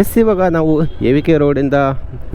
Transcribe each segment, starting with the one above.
S ಇವಾಗ ನಾವು A V K ರೋಡಿಂದ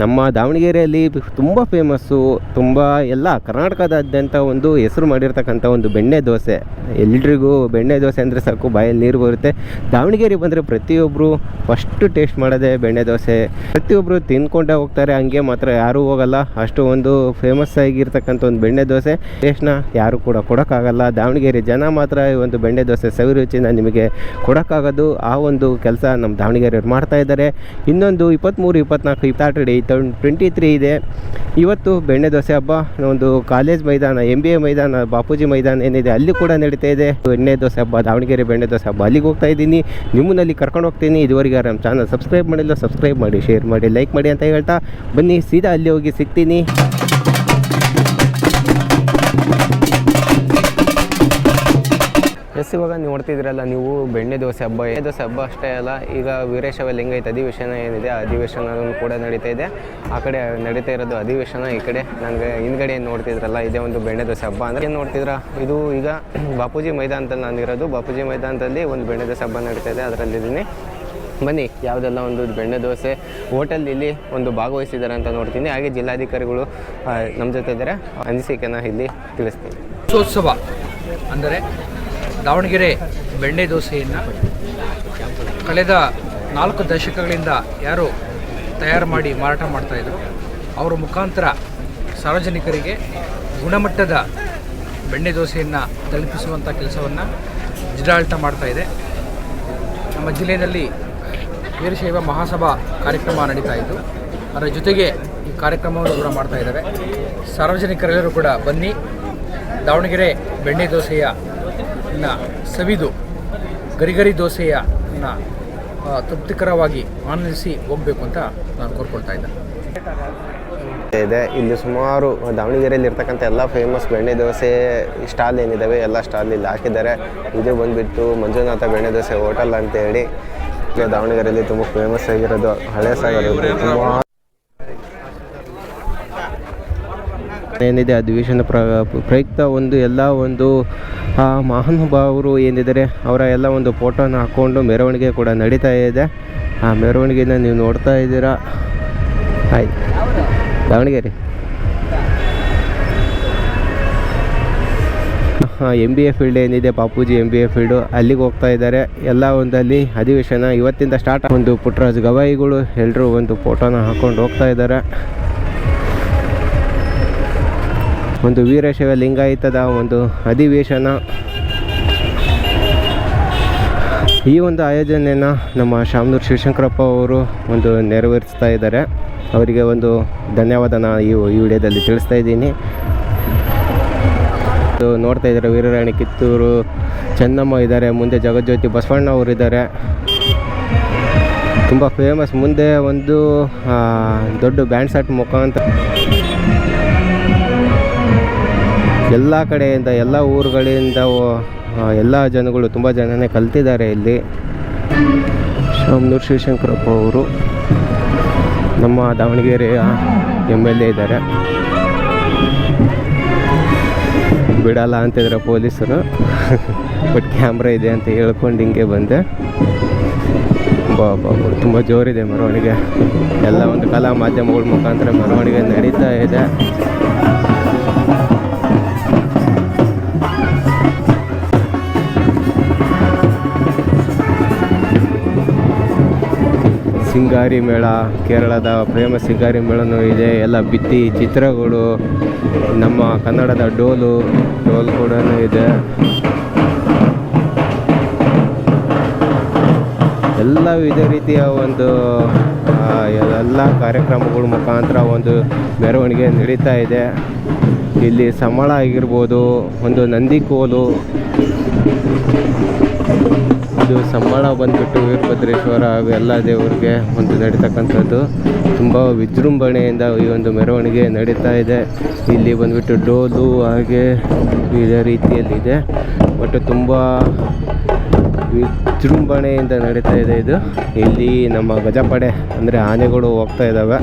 ನಮ್ಮ ದಾವಣಗೆರೆಯಲ್ಲಿ ತುಂಬ ಫೇಮಸ್ಸು ತುಂಬ ಎಲ್ಲ ಕರ್ನಾಟಕದಾದ್ಯಂತ ಒಂದು ಹೆಸರು ಮಾಡಿರ್ತಕ್ಕಂಥ ಒಂದು ಬೆಣ್ಣೆ ದೋಸೆ. ಎಲ್ರಿಗೂ ಬೆಣ್ಣೆ ದೋಸೆ ಅಂದರೆ ಸಾಕು, ಬಾಯಲ್ಲಿ ನೀರು ಬರುತ್ತೆ. ದಾವಣಗೆರೆ ಬಂದರೆ ಪ್ರತಿಯೊಬ್ಬರು ಫಸ್ಟು ಟೇಸ್ಟ್ ಮಾಡೋದೆ ಬೆಣ್ಣೆ ದೋಸೆ. ಪ್ರತಿಯೊಬ್ಬರು ತಿನ್ಕೊಂಡೇ ಹೋಗ್ತಾರೆ, ಹಂಗೆ ಮಾತ್ರ ಯಾರೂ ಹೋಗಲ್ಲ. ಅಷ್ಟು ಒಂದು ಫೇಮಸ್ ಆಗಿರ್ತಕ್ಕಂಥ ಒಂದು ಬೆಣ್ಣೆ ದೋಸೆ. ಟೇಸ್ಟ್ನ ಯಾರು ಕೂಡ ಕೊಡೋಕ್ಕಾಗಲ್ಲ. ದಾವಣಗೆರೆ ಜನ ಮಾತ್ರ ಈ ಒಂದು ಬೆಣ್ಣೆ ದೋಸೆ ಸವಿರುಚಿನ ನಿಮಗೆ ಕೊಡೋಕ್ಕಾಗೋದು ಆ ಒಂದು ಕೆಲಸ ನಮ್ಮ ದಾವಣಗೆರೆಯವ್ರು ಮಾಡ್ತಾ ಇದ್ದಾರೆ. ಇನ್ನೊಂದು ಇಪ್ಪತ್ತ್ಮೂರು ಇಪ್ಪತ್ನಾಲ್ಕು ಸ್ಯಾಟರ್ಡೇ ಟ್ವೆಂಟಿ ತ್ರೀ ಇದೆ. ಇವತ್ತು ಬೆಣ್ಣೆ ದೋಸೆ ಹಬ್ಬ. ಒಂದು ಕಾಲೇಜ್ ಮೈದಾನ ಎಂ ಬಿ ಎ ಮೈದಾನ, ಬಾಪೂಜಿ ಮೈದಾನ ಏನಿದೆ, ಅಲ್ಲಿ ಕೂಡ ನಡೀತಾ ಇದೆ. ಬೆಣ್ಣೆ ದೋಸೆ ಹಬ್ಬ, ದಾವಣಗೆರೆ ಬೆಣ್ಣೆ ದೋಸೆ ಹಬ್ಬ. ಅಲ್ಲಿಗೆ ಹೋಗ್ತಾ ಇದ್ದೀನಿ. ನಿಮ್ಮನ್ನಲ್ಲಿ ಕರ್ಕೊಂಡು ಹೋಗ್ತೀನಿ. ಇದುವರೆಗೆ ನಮ್ಮ ಚಾನಲ್ ಸಬ್ಸ್ಕ್ರೈಬ್ ಮಾಡಿಲ್ಲ ಸಬ್ಸ್ಕ್ರೈಬ್ ಮಾಡಿ ಶೇರ್ ಮಾಡಿ ಲೈಕ್ ಮಾಡಿ ಅಂತ ಹೇಳ್ತಾ. ಬನ್ನಿ, ಸೀದಾ ಅಲ್ಲಿ ಹೋಗಿ ಸಿಗ್ತೀನಿ. ಎಸ್ ಇವಾಗ ನೀವು ನೀವು ಬೆಣ್ಣೆ ದೋಸೆ ಹಬ್ಬ, ಎಣ್ಣೆ ದೋಸೆ ಹಬ್ಬ ಅಷ್ಟೇ ಅಲ್ಲ, ಈಗ ವೀರೇಶವ ಲಿಂಗಾಯತ ಅಧಿವೇಶನ ಏನಿದೆ, ಆ ಅಧಿವೇಶನ ಕೂಡ ನಡೀತಾ ಇದೆ. ಆ ಕಡೆ ನಡೀತಾ ಇರೋದು ಅಧಿವೇಶನ ಈ ಕಡೆ. ನನಗೆ ಹಿಂದ್ಗಡೆ ಏನು ನೋಡ್ತಿದ್ರಲ್ಲ, ಇದೇ ಒಂದು ಬೆಣ್ಣೆ ದೋಸೆ ಹಬ್ಬ ಅಂದರೆ ಏನು ನೋಡ್ತಿದ್ರ? ಇದು ಈಗ ಬಾಪೂಜಿ ಮೈದಾನದಲ್ಲಿ ನಾನಿರೋದು ಬಾಪೂಜಿ ಮೈದಾನದಲ್ಲಿ ಒಂದು ಬೆಣ್ಣೆ ದೋಸೆ ಹಬ್ಬ ನಡೀತಾ ಇದೆ, ಅದರಲ್ಲಿದ್ದೀನಿ. ಬನ್ನಿ, ಯಾವುದೆಲ್ಲ ಒಂದು ಬೆಣ್ಣೆ ದೋಸೆ ಹೋಟೆಲ್ ಇಲ್ಲಿ ಒಂದು ಭಾಗವಹಿಸಿದ್ದಾರೆ ಅಂತ ನೋಡ್ತೀನಿ. ಹಾಗೆ ಜಿಲ್ಲಾಧಿಕಾರಿಗಳು ನಮ್ಮ ಜೊತೆ ಇದ್ದಾರೆ. ಅನಿಸಿಕೆನ ಇಲ್ಲಿ ತಿಳಿಸ್ತೀನಿ. ಉತ್ಸವ ಅಂದರೆ ದಾವಣಗೆರೆ ಬೆಣ್ಣೆ ದೋಸೆಯನ್ನು ಕಳೆದ ನಾಲ್ಕು ದಶಕಗಳಿಂದ ಯಾರು ತಯಾರು ಮಾಡಿ ಮಾರಾಟ ಮಾಡ್ತಾಯಿದ್ರು ಅವರ ಮುಖಾಂತರ ಸಾರ್ವಜನಿಕರಿಗೆ ಗುಣಮಟ್ಟದ ಬೆಣ್ಣೆ ದೋಸೆಯನ್ನು ತಲುಪಿಸುವಂಥ ಕೆಲಸವನ್ನು ಜಿಲ್ಲಾಡಳಿತ ಮಾಡ್ತಾಯಿದೆ ನಮ್ಮ ಜಿಲ್ಲೆಯಲ್ಲಿ ವೀರಶೈವ ಮಹಾಸಭಾ ಕಾರ್ಯಕ್ರಮ ನಡೀತಾ ಇದ್ದು, ಅದರ ಜೊತೆಗೆ ಈ ಕಾರ್ಯಕ್ರಮವನ್ನು ಕೂಡ ಮಾಡ್ತಾ ಸಾರ್ವಜನಿಕರೆಲ್ಲರೂ ಕೂಡ ಬನ್ನಿ. ದಾವಣಗೆರೆ ಬೆಣ್ಣೆ ದೋಸೆಯ ಇನ್ನ ಸವಿದು ಗರಿಗರಿ ದೋಸೆಯ ತೃಪ್ತಿಕರವಾಗಿ ಆನಂದಿಸಿ ಹೋಗಬೇಕು ಅಂತ ನಾನು ಕೋರ್ಕೊಳ್ತಾ ಇದ್ದೆ. ಇದೆ. ಇಲ್ಲಿ ಸುಮಾರು ದಾವಣಗೆರೆಯಲ್ಲಿ ಇರ್ತಕ್ಕಂಥ ಎಲ್ಲ ಫೇಮಸ್ ಬೆಣ್ಣೆ ದೋಸೆ ಸ್ಟಾಲ್ ಏನಿದ್ದಾವೆ ಎಲ್ಲ ಸ್ಟಾಲ್ ಇಲ್ಲಿ ಹಾಕಿದ್ದಾರೆ. ಇದು ಬಂದುಬಿಟ್ಟು ಮಂಜುನಾಥ ಬೆಣ್ಣೆ ದೋಸೆ ಹೋಟೆಲ್ ಅಂತ ಹೇಳಿ ದಾವಣಗೆರೆಯಲ್ಲಿ ತುಂಬ ಫೇಮಸ್ ಆಗಿರೋದು, ಹಳೆ ಸಾಗರ ಏನಿದೆ, ಅಧಿವೇಶನ ಪ್ರ ಪ್ರಯುಕ್ತ ಒಂದು ಎಲ್ಲ ಒಂದು ಆ ಮಹಾನುಭಾವರು ಏನಿದ್ದಾರೆ, ಅವರ ಎಲ್ಲ ಒಂದು ಫೋಟೋನ ಹಾಕ್ಕೊಂಡು ಮೆರವಣಿಗೆ ಕೂಡ ನಡೀತಾ ಇದೆ. ಆ ಮೆರವಣಿಗೆನ ನೀವು ನೋಡ್ತಾ ಇದ್ದೀರಾ? ಆಯ್ತು Davanagere. M B A field ಏನಿದೆ, Bapuji M B A field ಅಲ್ಲಿಗೆ ಹೋಗ್ತಾ ಇದ್ದಾರೆ. ಎಲ್ಲ ಒಂದಲ್ಲಿ ಅಧಿವೇಶನ ಇವತ್ತಿಂದ ಸ್ಟಾರ್ಟ್ ಒಂದು ಪುಟ್ಟರಾಜ್ ಗವಾಯಿಗಳು ಎಲ್ಲರೂ ಒಂದು ಫೋಟೋನ ಹಾಕ್ಕೊಂಡು ಹೋಗ್ತಾ ಇದ್ದಾರೆ. ಒಂದು ವೀರಶೈವ ಲಿಂಗಾಯತದ ಒಂದು ಅಧಿವೇಶನ. ಈ ಒಂದು ಆಯೋಜನೆಯನ್ನು ನಮ್ಮ ಶಾಮನೂರು ಶಿವಶಂಕರಪ್ಪ ಅವರು ಒಂದು ನೆರವೇರಿಸ್ತಾ ಇದ್ದಾರೆ. ಅವರಿಗೆ ಒಂದು ಧನ್ಯವಾದನ ಈ ವಿಡಿಯೋದಲ್ಲಿ ತಿಳಿಸ್ತಾ ಇದ್ದೀನಿ. ಇದು ನೋಡ್ತಾ ಇದ್ದಾರೆ, ವೀರರಾಣಿ ಕಿತ್ತೂರು ಚೆನ್ನಮ್ಮ ಇದ್ದಾರೆ, ಮುಂದೆ ಜಗಜ್ಯೋತಿ ಬಸವಣ್ಣ ಅವರು ಇದ್ದಾರೆ. ತುಂಬ ಫೇಮಸ್ ಮುಂದೆ ಒಂದು ದೊಡ್ಡ ಬ್ಯಾಂಡ್ ಸೆಟ್ ಮುಖಾಂತರ ಎಲ್ಲ ಕಡೆಯಿಂದ ಎಲ್ಲ ಊರುಗಳಿಂದ ಎಲ್ಲ ಜನಗಳು ತುಂಬ ಜನನೇ ಕಲ್ತಿದ್ದಾರೆ ಇಲ್ಲಿ. ಶಾಮನೂರು ಶಿವಶಂಕರಪ್ಪ ಅವರು ನಮ್ಮ ದಾವಣಗೆರೆಯ ಎಂ ಎಲ್ ಎ ಇದ್ದಾರೆ. ಬಿಡಲ್ಲ ಅಂತಿದ್ರೆ ಪೊಲೀಸರು. ಬಟ್ ಕ್ಯಾಮ್ರಾ ಇದೆ ಅಂತ ಹೇಳ್ಕೊಂಡು ಹಿಂಗೆ ಬಂದೆ. ಬಾ, ತುಂಬ ಜೋರಿದೆ ಮೆರವಣಿಗೆ. ಎಲ್ಲ ಒಂದು ಕಲಾ ಮಾಧ್ಯಮಗಳ ಮುಖಾಂತರ ಮೆರವಣಿಗೆ ನಡೀತಾ ಇದೆ. ಸಿಂಗಾರಿ ಮೇಳ, ಕೇರಳದ ಪ್ರೇಮ ಸಿಂಗಾರಿ ಮೇಳನೂ ಇದೆ. ಎಲ್ಲ ಬಿತ್ತಿ ಚಿತ್ರಗಳು, ನಮ್ಮ ಕನ್ನಡದ ಡೋಲು, ಡೋಲ್ ಕೂಡ ಇದೆ. ಎಲ್ಲ ಇದೇ ರೀತಿಯ ಒಂದು ಎಲ್ಲ ಕಾರ್ಯಕ್ರಮಗಳ ಮುಖಾಂತರ ಒಂದು ಮೆರವಣಿಗೆ ನಡೀತಾ ಇದೆ. ಇಲ್ಲಿ ಸಮಳ ಆಗಿರ್ಬೋದು, ಒಂದು ನಂದಿ ಕೋಲು ಇದು ಸಂಬಳ ಬಂದ್ಬಿಟ್ಟು ವೀರಭದ್ರೇಶ್ವರ ಹಾಗೂ ಎಲ್ಲ ದೇವರಿಗೆ ಒಂದು ನಡೀತಕ್ಕಂಥದ್ದು. ತುಂಬ ವಿಜೃಂಭಣೆಯಿಂದ ಈ ಒಂದು ಮೆರವಣಿಗೆ ನಡೀತಾ ಇದೆ. ಇಲ್ಲಿ ಬಂದ್ಬಿಟ್ಟು ಡೋಲು ಹಾಗೆ ಇದೇ ರೀತಿಯಲ್ಲಿದೆ. ಬಟ್ ತುಂಬ ವಿಜೃಂಭಣೆಯಿಂದ ನಡೀತಾ ಇದೆ ಇದು. ಇಲ್ಲಿ ನಮ್ಮ ಗಜಪಡೆ ಅಂದರೆ ಆನೆಗಳು ಹೋಗ್ತಾ ಇದ್ದಾವೆ